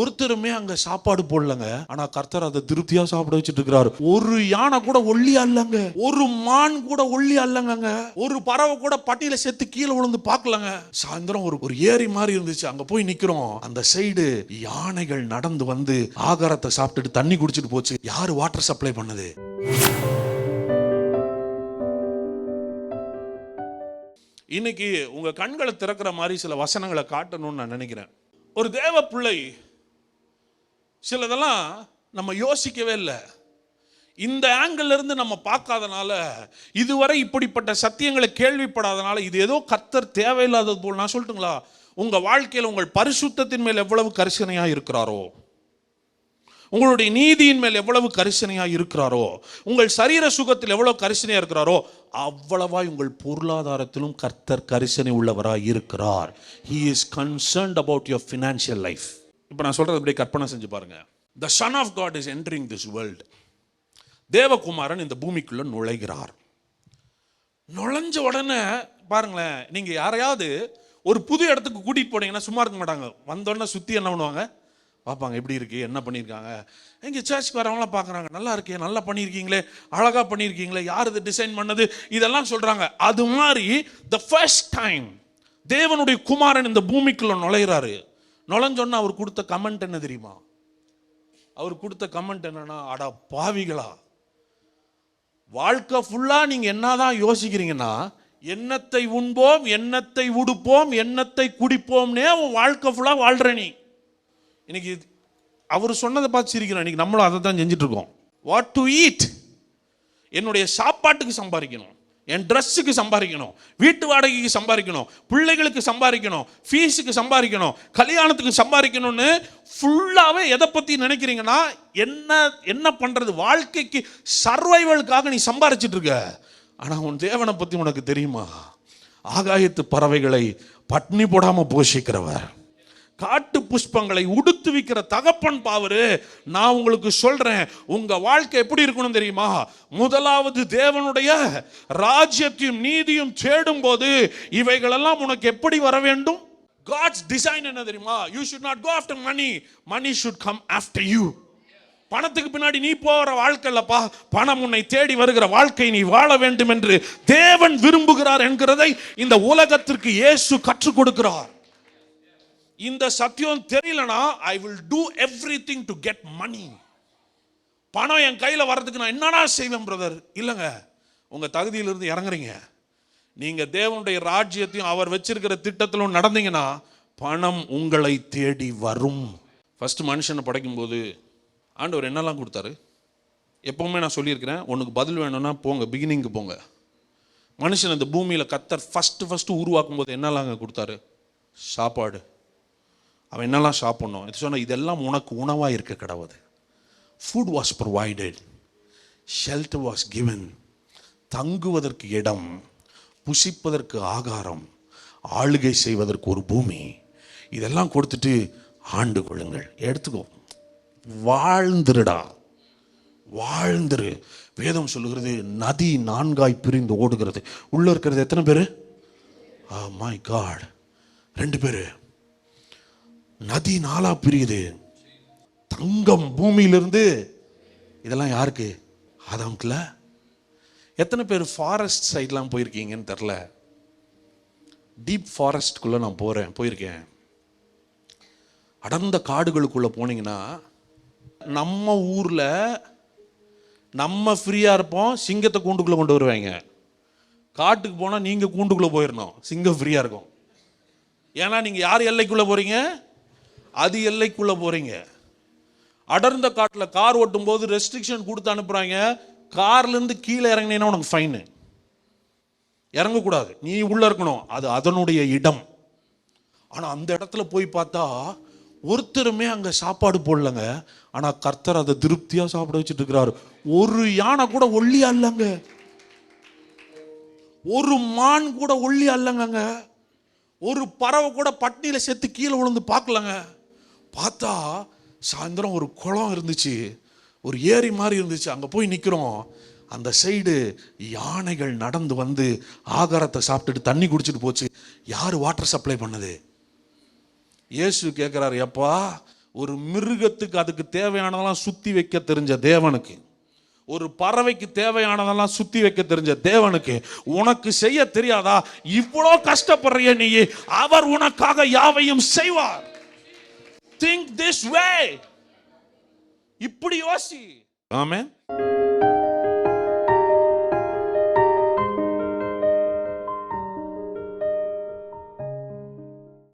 ஒருத்தருமே அங்க சாப்பாடு போடலங்க. ஆனா கர்த்தர் அதை திருப்தியா சாப்பிட வச்சுட்டு இருக்கிறாரு ஒரு யானை கூட ஒல்லி அல்லங்க. ஒரு மான் கூட ஒல்லி அல்லங்க ஒரு பறவை கூட பட்டியல செத்து கீழே விழுந்து பார்க்கலங்க. சாயந்தரம் ஒரு ஒரு ஏரி மாதிரி இருந்துச்சு. அங்க போய் நிக்கிறோம். அந்த சைடு யானைகள் நடந்து வந்து ஆகாரத்தை சாப்பிட்டுட்டு தண்ணி குடிச்சிட்டு போச்சு. யாரு வாட்டர் சப்ளை பண்ணது? இன்னைக்கு உங்க கண்களை திறக்கிற மாதிரி சில வசனங்களை காட்டணும்னு நான் நினைக்கிறேன். ஒரு தேவ பிள்ளை சிலதெல்லாம் நம்ம யோசிக்கவே இல்லை. இந்த ஆங்கிள் இருந்து நம்ம பார்க்காதனால இதுவரை இப்படிப்பட்ட சத்தியங்களை கேள்விப்படாதனால இது ஏதோ கர்த்தர் தேவையில்லாதது போல். நான் சொல்லட்டுங்களா? உங்கள் வாழ்க்கையில் உங்கள் பரிசுத்தத்தின் மேல் எவ்வளவு கரிசனையாக இருக்கிறாரோ? உங்களுடைய நீதியின் மேல் எவ்வளவு கரிசனையாக இருக்கிறாரோ? உங்கள் சரீர சுகத்தில் எவ்வளவு கரிசனையாக இருக்கிறாரோ? அவ்வளவாய் உங்கள் பொருளாதாரத்திலும் கர்த்தர் கரிசனை உள்ளவராக இருக்கிறார். He is concerned about your financial life இப்போ நான் சொல்கிறது அப்படியே கற்பனை செஞ்சு பாருங்க. The son of God is entering this world தேவகுமாரன் இந்த பூமிக்குள்ள நுழைகிறார். நுழைஞ்ச உடனே பாருங்களேன் நீங்கள் யாரையாவது ஒரு புது இடத்துக்கு கூட்டிகிட்டு போனீங்கன்னா சும்மா இருக்க மாட்டாங்க. வந்தோடனே சுற்றி என்ன பண்ணுவாங்க? பார்ப்பாங்க எப்படி இருக்கு? என்ன பண்ணியிருக்காங்க எங்கள் சர்ச்சுக்கு வரவங்களாம் பார்க்குறாங்க நல்லா இருக்கே நல்லா பண்ணியிருக்கீங்களே அழகாக பண்ணியிருக்கீங்களே யார் இது டிசைன் பண்ணது? இதெல்லாம் சொல்கிறாங்க அது மாதிரி த ஃபர்ஸ்ட் டைம் தேவனுடைய குமாரன் இந்த பூமிக்குள்ளே நுழையிறாரு. நுழைஞ்சோன்னு அவர் கொடுத்த கமெண்ட் என்ன தெரியுமா? அவர் கொடுத்த கமெண்ட் என்னன்னா அடா பாவிகளா வாழ்க்கை ஃபுல்லாக நீங்கள் என்ன என்னதான் யோசிக்கிறீங்கன்னா எண்ணத்தை உண்போம் எண்ணத்தை உடுப்போம் எண்ணத்தை குடிப்போம்னே உன் வாழ்க்கை ஃபுல்லாக வாழ்கிற நீ. இன்னைக்கு அவர் சொன்னதை பார்த்து சிரிக்கிறோம். இன்னைக்கு நம்மளும் அதை தான் செஞ்சிட்ருக்கோம் வாட் டு ஈட் என்னுடைய சாப்பாட்டுக்கு சம்பாதிக்கணும். என் ட்ரெஸ்ஸுக்கு சம்பாதிக்கணும். வீட்டு வாடகைக்கு சம்பாதிக்கணும். பிள்ளைகளுக்கு சம்பாதிக்கணும். ஃபீஸுக்கு சம்பாதிக்கணும். கல்யாணத்துக்கு சம்பாதிக்கணும்னு ஃபுல்லாகவே எதை பற்றி நினைக்கிறீங்கன்னா என்ன என்ன பண்ணுறது வாழ்க்கைக்கு சர்வைவலுக்காக நீ சம்பாதிச்சிட்டு இருக்க. ஆனால் உன் தேவனை பற்றி உனக்கு தெரியுமா? ஆகாயத்து பறவைகளை பட்னி போடாமல் போஷிக்கிறவர். காட்டு புஷ்பங்களை உடுத்து விக்கிற தகப்பன் பாவரு நான் உங்களுக்கு சொல்றேன் உங்க வாழ்க்கை எப்படி இருக்கணும் தெரியுமா? முதலாவது தேவனுடைய ராஜ்யத்தையும் நீதியும் தேடும் போது இவைகளெல்லாம் உனக்கு எப்படி வர வேண்டும்? காட்ஸ் டிசைன் என்ன தெரியுமா? You should not go after money money should come after you பணத்துக்கு பின்னாடி நீ போகிற வாழ்க்கை இல்லப்பா பணம் உன்னை தேடி வருகிற வாழ்க்கை நீ வாழ வேண்டும் என்று தேவன் விரும்புகிறார் என்கிறதை இந்த உலகத்திற்கு இயேசு கற்றுக் கொடுக்கிறார். இந்த சத்தியம் தெரியலனா I will do everything to get money பணம் என் கையில் வர்றதுக்கு நான் என்னடா செய்வேன் பிரதர் இல்லைங்க. உங்கள் தகுதியிலிருந்து இறங்குறீங்க. நீங்கள் தேவனுடைய ராஜ்யத்தையும் அவர் வச்சிருக்கிற திட்டத்திலும் நடந்தீங்கன்னா பணம் உங்களை தேடி வரும். ஃபர்ஸ்ட் மனுஷனை படைக்கும்போது ஆண்டவர் என்னெல்லாம் கொடுத்தாரு? எப்பவுமே நான் சொல்லியிருக்கிறேன் உனக்கு பதில் வேணும்னா போங்க பிகினிங்க்கு போங்க. மனுஷன் இந்த பூமியில் கத்தர் ஃபஸ்ட்டு ஃபஸ்ட்டு உருவாக்கும் போது என்னெல்லாம் கொடுத்தாரு? சாப்பாடு. அவன் என்னெல்லாம் சாப்பிட்ணும்? இது சொன்ன இதெல்லாம் உனக்கு உணவாக இருக்க கிடவுது. Food was provided shelter was given தங்குவதற்கு இடம் புசிப்பதற்கு ஆகாரம் ஆளுகை செய்வதற்கு ஒரு பூமி. இதெல்லாம் கொடுத்துட்டு ஆண்டு கொள்ளுங்கள். எடுத்துக்கோ. வாழ்ந்துருடா. வாழ்ந்துரு. வேதம் சொல்லுகிறது நதி நான்காய் பிரிந்து ஓடுகிறது. உள்ளே இருக்கிறது எத்தனை பேர்? மை காட் ரெண்டு பேர். நதி நாளா பிரியுது. தங்கம் பூமியிலிருந்து இதெல்லாம் யாருக்கு? ஆதாம்க்குல எத்தனை பேர் ஃபாரஸ்ட் சைட்லாம் போயிருக்கீங்கன்னு தெரில டீப் ஃபாரஸ்ட்குள்ளே நான் போகிறேன் போயிருக்கேன். அடர்ந்த காடுகளுக்குள்ளே போனீங்கன்னா நம்ம ஊரில் நம்ம ஃப்ரீயாக இருப்போம் சிங்கத்தை கூண்டுக்குள்ளே கொண்டு வருவாங்க. காட்டுக்கு போனால் நீங்கள் கூண்டுக்குள்ளே போயிடணும் சிங்கம் ஃப்ரீயாக இருக்கும். ஏன்னா நீங்கள் யார் எல்லைக்குள்ளே போகிறீங்க அது எல்லைக்குள்ளே போகிறீங்க அடர்ந்த காட்டில் கார் ஓட்டும் போது ரெஸ்ட்ரிக்ஷன் கொடுத்து அனுப்புகிறாங்க கார்லேருந்து கீழே இறங்கினேன்னா உனக்கு ஃபைனு இறங்கக்கூடாது. நீ உள்ளே இருக்கணும். அது அதனுடைய இடம். ஆனால் அந்த இடத்துல போய் பார்த்தா ஒருத்தருமே அங்கே சாப்பாடு போடலங்க. ஆனால் கர்த்தர் அதை திருப்தியாக சாப்பிட வச்சுட்டு இருக்கிறாரு ஒரு யானை கூட ஒல்லி அல்லங்க. ஒரு மான் கூட ஒல்லி அல்லங்க ஒரு பறவை கூட பட்னியில் செத்து கீழே விழுந்து பார்க்கலங்க. பார்த்தா சாயந்தரம் ஒரு குளம் இருந்துச்சு. ஒரு ஏரி மாதிரி இருந்துச்சு. அங்கே போய் நிற்கிறோம் அந்த சைடு யானைகள் நடந்து வந்து ஆகாரத்தை சாப்பிட்டுட்டு தண்ணி குடிச்சிட்டு போச்சு. யார் வாட்டர் சப்ளை பண்ணுது? இயேசு கேட்குறாரு எப்பா ஒரு மிருகத்துக்கு அதுக்கு தேவையானதெல்லாம் சுற்றி வைக்க தெரிஞ்ச தேவனுக்கு ஒரு பறவைக்கு தேவையானதெல்லாம் சுத்தி வைக்க தெரிஞ்ச தேவனுக்கு உனக்கு செய்ய தெரியாதா? இவ்வளோ கஷ்டப்படுறிய நீ அவர் உனக்காக யாவையும் செய்வார். திங்க் திஸ் வே இப்படி யோசி ஆமென்